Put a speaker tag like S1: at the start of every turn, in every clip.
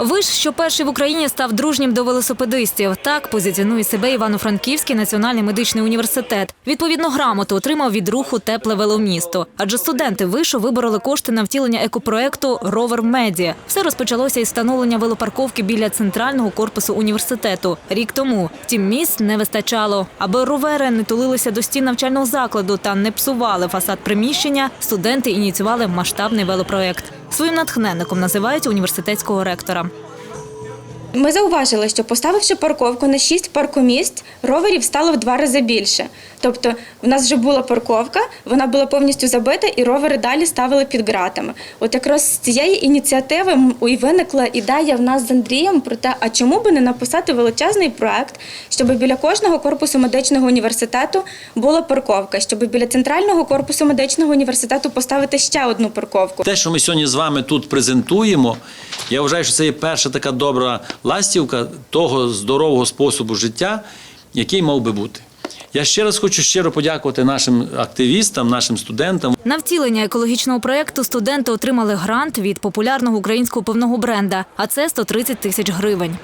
S1: Виш, що перший в Україні став дружнім до велосипедистів. Так позиціонує себе Івано-Франківський національний медичний університет. Відповідну грамоту отримав від руху Тепле веломісто. Адже студенти вишу вибороли кошти на втілення екопроекту Ровер Меді. Все розпочалося із встановлення велопарковки біля центрального корпусу університету рік тому. Втім, місць не вистачало. Аби ровери не тулилися до стін навчального закладу та не псували фасад приміщення. Студенти ініціювали масштабний велопроект. Своїм натхненником називають університетського ректора.
S2: Ми зауважили, що поставивши парковку на 6 паркомісць, роверів стало в два рази більше. Тобто, в нас вже була парковка, вона була повністю забита, і ровери далі ставили під ґратами. От якраз з цієї ініціативи і виникла ідея в нас з Андрієм про те, а чому би не написати величезний проект, щоб біля кожного корпусу медичного університету була парковка, щоб біля центрального корпусу медичного університету поставити ще одну парковку.
S3: Те, що ми сьогодні з вами тут презентуємо, я вважаю, що це є перша така добра ластівка того здорового способу життя, який мав би бути. Я ще раз хочу щиро подякувати нашим активістам, нашим студентам.
S1: На втілення екологічного проєкту студенти отримали грант від популярного українського пивного бренда, а це 130 тисяч гривень.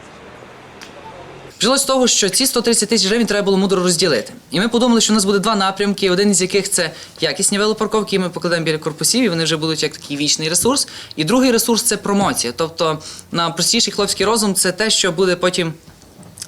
S4: Почалось з того, що ці 130 тисяч гривень треба було мудро розділити. І ми подумали, що у нас буде два напрямки, один із яких це якісні велопарковки, і ми покладемо біля корпусів, і вони вже будуть як такий вічний ресурс. І другий ресурс це промоція. Тобто, на простіший хлопський розум це те, що буде потім.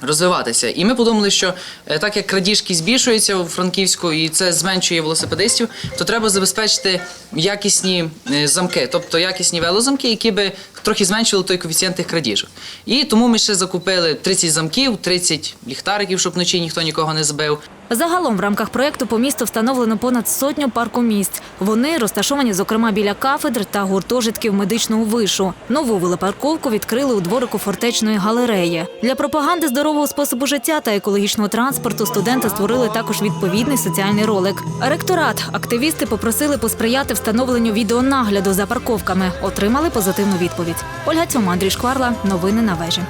S4: Розвиватися, і ми подумали, що е, так як крадіжки збільшуються у Франківську, і це зменшує велосипедистів, то треба забезпечити якісні е, замки, тобто якісні велозамки, які би трохи зменшили той коефіцієнт тих крадіжок. І тому ми ще закупили 30 замків, 30 ліхтариків, щоб вночі ніхто нікого не збив.
S1: Загалом в рамках проєкту по місту встановлено понад сотню паркомісць. Вони розташовані, зокрема, біля кафедр та гуртожитків медичного вишу. Нову велопарковку відкрили у дворику фортечної галереї. Для пропаганди здорового способу життя та екологічного транспорту студенти створили також відповідний соціальний ролик. Ректорат активісти попросили посприяти встановленню відеонагляду за парковками. Отримали позитивну відповідь. Ольга Цьома, Андрій Шкварла. Новини на вежі.